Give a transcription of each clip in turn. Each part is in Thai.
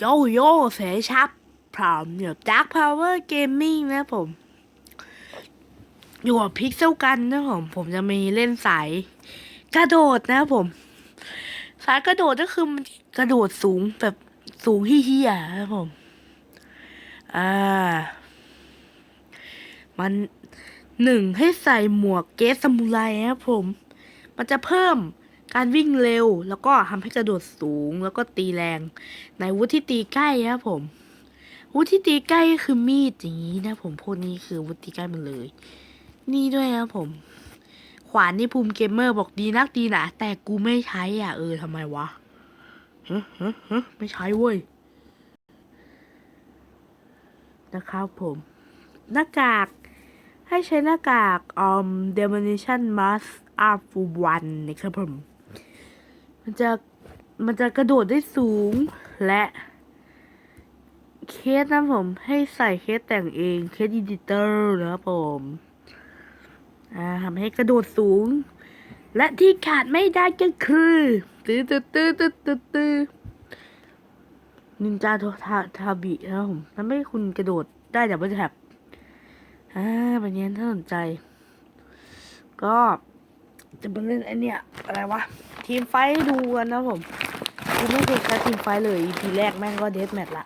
โยโย่เสชับพร้อมเดี๋ยวดักพาวเวอร์เกมมิ่งนะผม อยู่กับพิกเซลกันนะผม ผมจะมีเล่นสายกระโดดนะผม สายกระโดดก็คือมันกระโดดสูงแบบสูงเฮี้ยๆนะผม อ่า มันหนึ่งให้ใส่หมวกเกสซามูไรนะผม มันจะเพิ่ม การวิ่งเร็วแล้วก็ทำให้กระโดดสูงแล้วก็ตีแรง ในวุธที่ตีใกล้นะครับผม วุธที่ตีใกล้ก็คือมีดอย่างนี้นะผมพวกนี้คือวุธตีใกล้มันเลย นี่ด้วยนะครับผม ขวานนี่ภูมิเกมเมอร์บอกดีนักดีนะแต่กูไม่ใช้อะเออทำไมวะฮะฮะฮะไม่ใช้เว้ยนะครับผมหน้ากากให้ใช้หน้ากากอืม demolition mask up one นะครับผม มันจะมันจะกระโดดได้สูงและเคสนะผมให้ใส่เคสแต่งเองเคส editor นะครับผมอ่าทำให้กระโดดสูง และที่ขาดไม่ได้ก็คือตื้อตื้อตื้อตื้อตื้อตื้อนินจาโททาทาบินะครับผมทำให้คุณกระโดดได้แต่ไม่แท็บอ่าเป็นยังถ้าสนใจ ก็ จะมาเล่นไอเนี้ยอะไรวะ ทีมไฟดูกันนะผมกูไม่เคยแค่ทีมไฟเลย EP แรกแม่งก็เดสแมทละ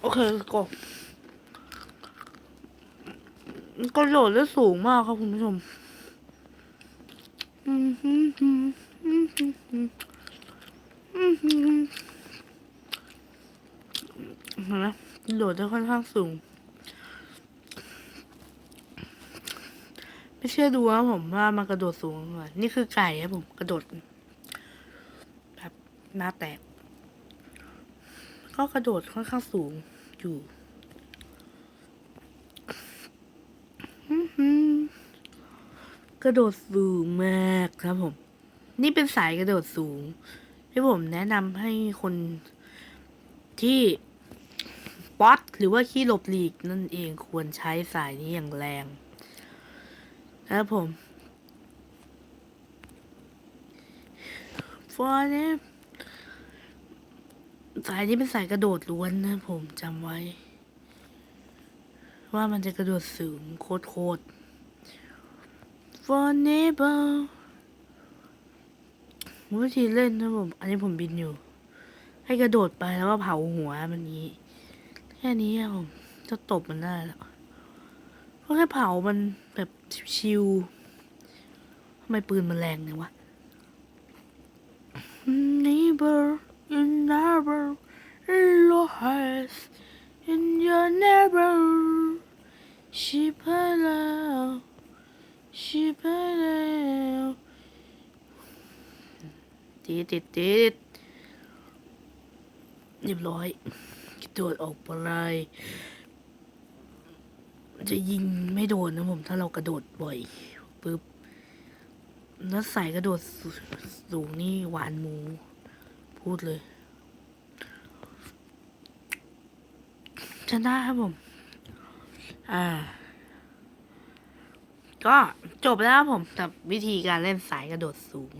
โอเคก็ก็โหลดได้สูงมากครับคุณผู้ชมอืมฮึฮึมฮึฮึมฮึเห็นไหมโหลดได้ค่อนข้างสูง ไม่เชื่อดูนะผมว่ามันกระโดดสูงเลยนี่คือไก่ครับผมกระโดดแบบหน้าแตก ก็กระโดดค่อนข้างสูงอยู่กระโดดสูงมากครับผม นี่เป็นสายกระโดดสูง ที่ผมแนะนำให้คนที่ป๊อตหรือว่าขี้หลบหลีกนั่นเองควรใช้สายนี้อย่างแรง ครับผมฟอร์เนี่ยสายนี้เป็นสายกระโดดล้วนนะผมจำไว้ ว่ามันจะกระโดดสูงโคตรโคตร For neighbor วิธีเล่นนะผม อันนี้ผมบินอยู่ ให้กระโดดไปแล้วก็เผาหัวมันนี้ แค่นี้อะผมจะตบมันได้แล้ว ก็แค่เผามันแบบชิวๆทำไมปืนมันแรงเนี่ยวะ Neighbor in neighbor in your house in your neighbor she put out she put out ติดติดติดเรียบร้อยกระโดดออกไปเลย จะยิงไม่โดนนะผม ถ้าเรากระโดดบ่อยปุ๊บแล้วใส่กระโดดสูสูงนี่หวานหมู พูดเลยชนะครับผม อ่า ก็จบแล้วครับผมกับวิธีการเล่นสายกระโดดสูง